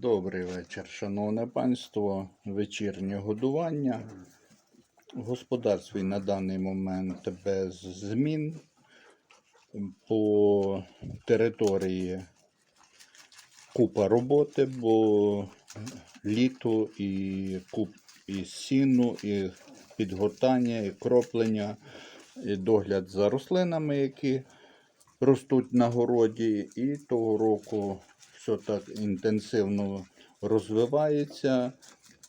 Добрий вечір, шановне панство. Вечірнє годування. Господарстві на даний момент без змін. По території купа роботи, бо літо і куп і сіну, і підгортання, і кроплення, і догляд за рослинами, які ростуть на городі. І того року все так інтенсивно розвивається,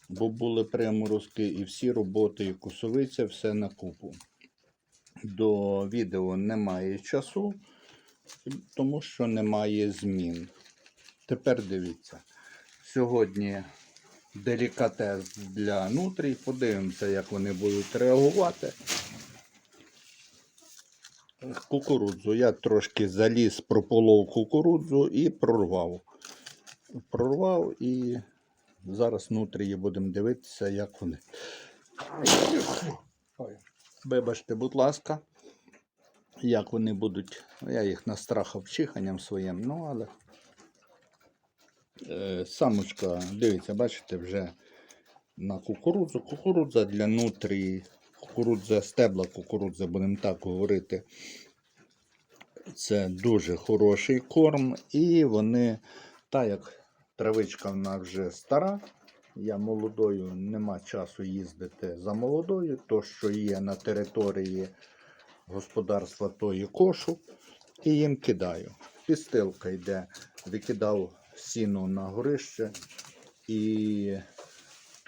бо були приморозки, і всі роботи, і кусовиця, все на купу. До відео немає часу, тому що немає змін. Тепер дивіться. Сьогодні делікатес для нутрій. Подивимося, як вони будуть реагувати. Кукурудзу. Я трошки заліз, прополов кукурудзу і прорвав. Прорвав і зараз нутрії будемо дивитися, як вони. Вибачте, будь ласка, як вони будуть. Я їх настрахав чиханням своїм, ну але е, самочка, дивіться, бачите, вже на кукурудзу. Кукурудза для нутрії, кукурудза, стебла кукурудзи, будемо так говорити. Це дуже хороший корм, і вони, так як травичка в нас вже стара, я молодою нема часу їздити за молодою, то що є на території господарства, то і кошу, і їм кидаю. Підстилка йде, викидав сіно на горище, і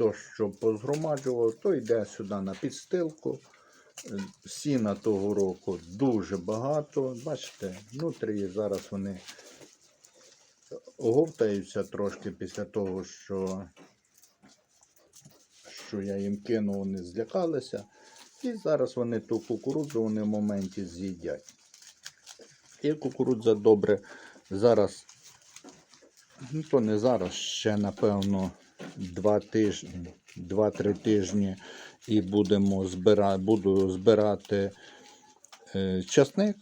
то, що позгромаджував, то йде сюди на підстилку. Сіна того року дуже багато. Бачите, внутрі зараз вони оговтаються трошки після того, що, що я їм кинув, вони злякалися. І зараз вони ту кукурудзу вони в моменті з'їдять. І кукурудза добре зараз, ну то не зараз, ще напевно 2 тижні, 2-3 тижні і будемо збира, буду збирати е, часник.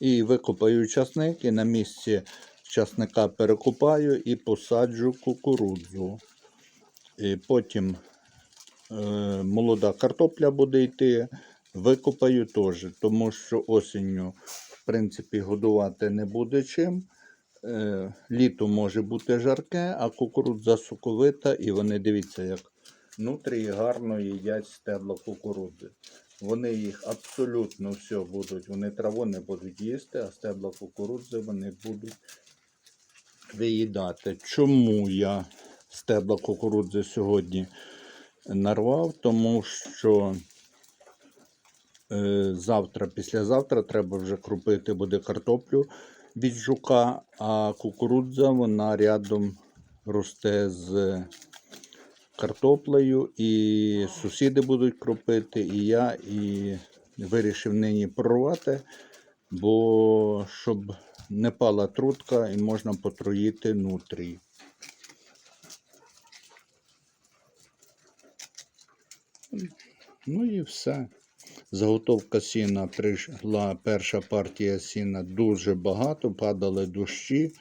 І викопаю часник, і на місці часника перекопаю і посаджу кукурудзу. І потім е, молода картопля буде йти, викопаю теж, тому що осінню, в принципі, годувати не буде чим. Е, літо може бути жарке, а кукурудза соковита, і вони дивіться, як внутрі гарно їдять стебла кукурудзи. Вони їх абсолютно все будуть, вони траву не будуть їсти, а стебла кукурудзи вони будуть виїдати. Чому я стебла кукурудзи сьогодні нарвав? Тому що е, завтра, післязавтра треба вже крупити буде картоплю від жука, а кукурудза вона рядом росте з картоплею, і сусіди будуть кропити, і я, і вирішив нині прорвати, бо щоб не пала трутка і можна потроїти нутрій. Ну і все. Заготовка сіна прийшла, перша партія сіна дуже багато, падали дощі.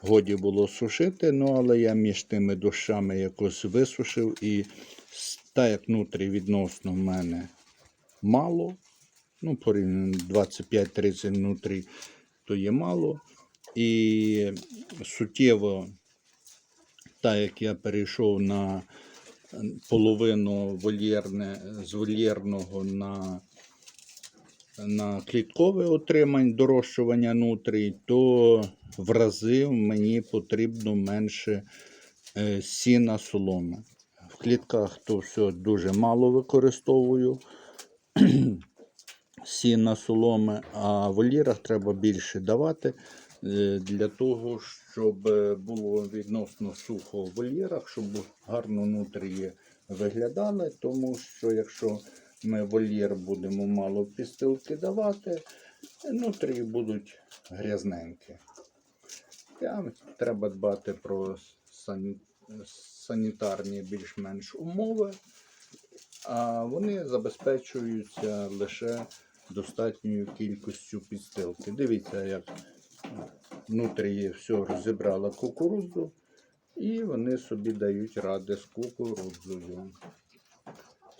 Годі було сушити, ну але я між тими дощами якось висушив і так як внутрі відносно в мене мало, ну, порівняно 25-30 внутрі, то є мало. І суттєво, так як я перейшов на половину вольєрне, з вольєрного на, на кліткове отримання, дорощування нутрій, то в рази мені потрібно менше е, сіна соломи. В клітках то все дуже мало використовую сіна соломи, а в вольєрах треба більше давати е, для того, щоб е, було відносно сухо в вольєрах, щоб гарно нутрії виглядали, тому що якщо ми вольєр будемо мало підстилки давати, нутрії будуть грязненькі. Там треба дбати про санітарні більш-менш умови, а вони забезпечуються лише достатньою кількістю підстилки. Дивіться, як внутрі все розібрала кукурудзу. І вони собі дають ради з кукурудзою.